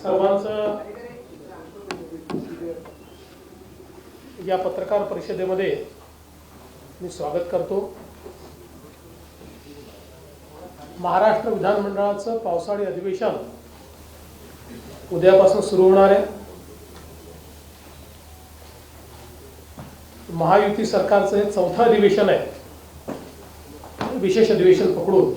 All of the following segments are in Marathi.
सर्वांचं या पत्रकार परिषदेमध्ये मी स्वागत करतो. महाराष्ट्र विधानमंडळाचं पावसाळी अधिवेशन उद्यापासून सुरू होणार आहे. महायुती सरकारचं हे चौथं अधिवेशन आहे. विशेष अधिवेशन पकडून.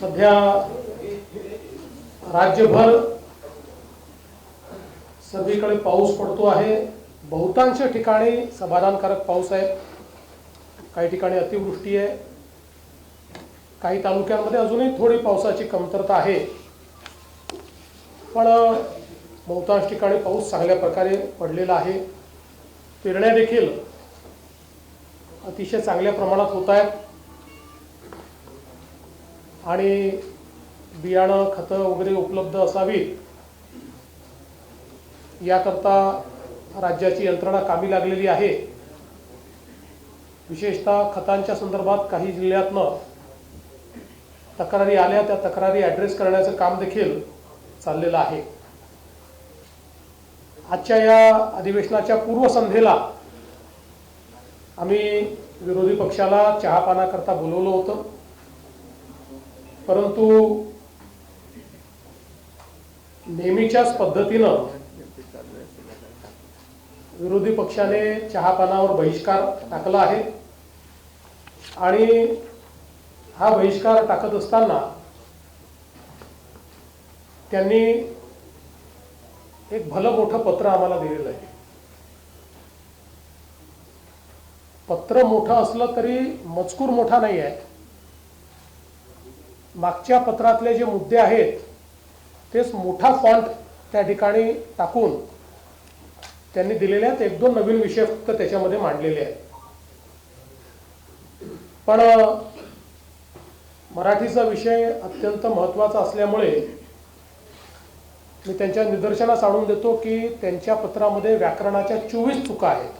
सध्या राज्यभर सगळीकडे पाऊस पडतो आहे. बहुतांश ठिकाणी समाधानकारक पाऊस आहे. काही ठिकाणी अतिवृष्टी आहे. काही तालुक्यांमध्ये अजूनही थोडी पावसाची कमतरता आहे. पण बहुतांश ठिकाणी पाऊस चांगल्या प्रकारे पडलेला आहे. पेरण्या देखील अतिशय चांगल्या प्रमाणात होत आहेत. आणि बियाणं खतं वगैरे उपलब्ध असावीत? याकरता राज्याची यंत्रणा कामी लागलेली आहे. विशेषतः खतांच्या संदर्भात काही जिल्ह्यातनं तक्रारी आल्या त्या तक्रारी ॲड्रेस करण्याचं काम देखील चाललेलं आहे. आजच्या या अधिवेशनाच्या पूर्वसंध्येला आम्ही विरोधी पक्षाला चहापानाकरता बोलवलं होतं. परंतु नेहमीच्याच पद्धतीनं विरोधी पक्षाने चहापानावर बहिष्कार टाकला आहे. आणि हा बहिष्कार टाकत असताना त्यांनी एक भलं मोठं पत्र आम्हाला दिलेलं आहे. पत्र मोठं असलं तरी मजकूर मोठा नाही आहे. मागच्या पत्रातले जे मुद्दे आहेत तेच मोठा फॉन्ट त्या ठिकाणी टाकून त्यांनी दिलेले आहेत एक दोन नवीन विषय फक्त त्याच्यामध्ये मांडलेले आहेत. पण मराठीचा विषय अत्यंत महत्त्वाचा असल्यामुळे मी त्यांच्या निदर्शनास आणून देतो की त्यांच्या पत्रामध्ये व्याकरणाच्या चोवीस चुका आहेत.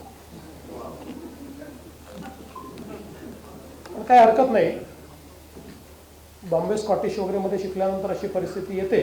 पण काही हरकत नाही. बॉम्बे स्कॉटिश वगैरे मध्ये शिकल्यानंतर अशी परिस्थिती येते.